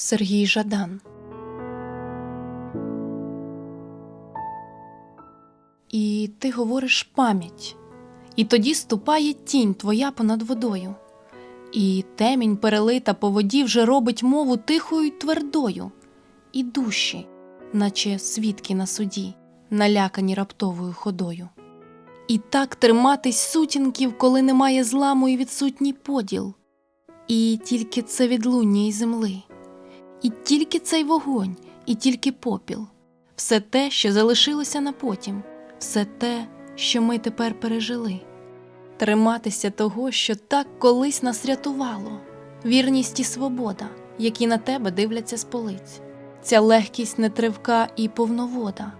Сергій Жадан. І ти говориш пам'ять, і тоді ступає тінь твоя понад водою, і темінь перелита по воді вже робить мову тихою й твердою, і душі, наче свідки на суді, налякані раптовою ходою. І так триматись сутінків, коли немає зламу і відсутній поділ, і тільки це відлуння й земли, і тільки цей вогонь, і тільки попіл, все те, що залишилося на потім, все те, що ми тепер пережили. Триматися того, що так колись нас рятувало, вірність і свобода, які на тебе дивляться з полиць, ця легкість нетривка і повновода,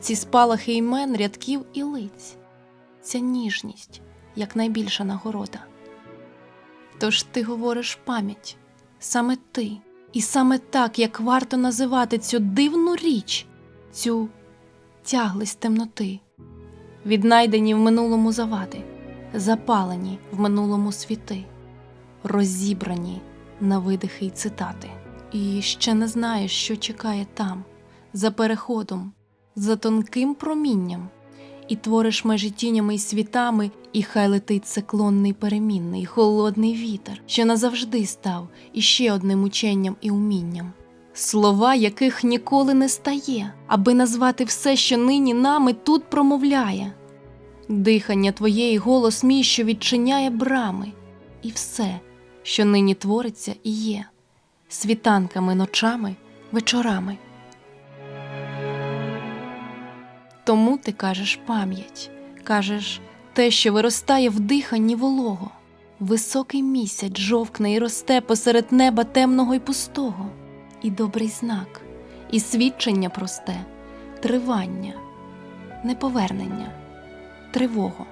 ці спалахи імен, рядків і лиць, ця ніжність, як найбільша нагорода. Тож ти говориш пам'ять, саме ти, і саме так, як варто називати цю дивну річ, цю тяглість темноти, віднайдені в минулому завади, запалені в минулому світи, розібрані на видихи й цитати. І ще не знаєш, що чекає там, за переходом, за тонким промінням, і твориш межі тінями й світами, і хай летить циклонний перемінний, холодний вітер, що назавжди став іще одним ученням і умінням. Слова, яких ніколи не стає, аби назвати все, що нині нами тут промовляє. Дихання твоє і голос мій, що відчиняє брами, і все, що нині твориться і є, світанками, ночами, вечорами. Тому ти кажеш пам'ять, кажеш те, що виростає в диханні волого. Високий місяць жовкне і росте посеред неба темного й пустого, і добрий знак, і свідчення просте, тривання, неповернення, тривого.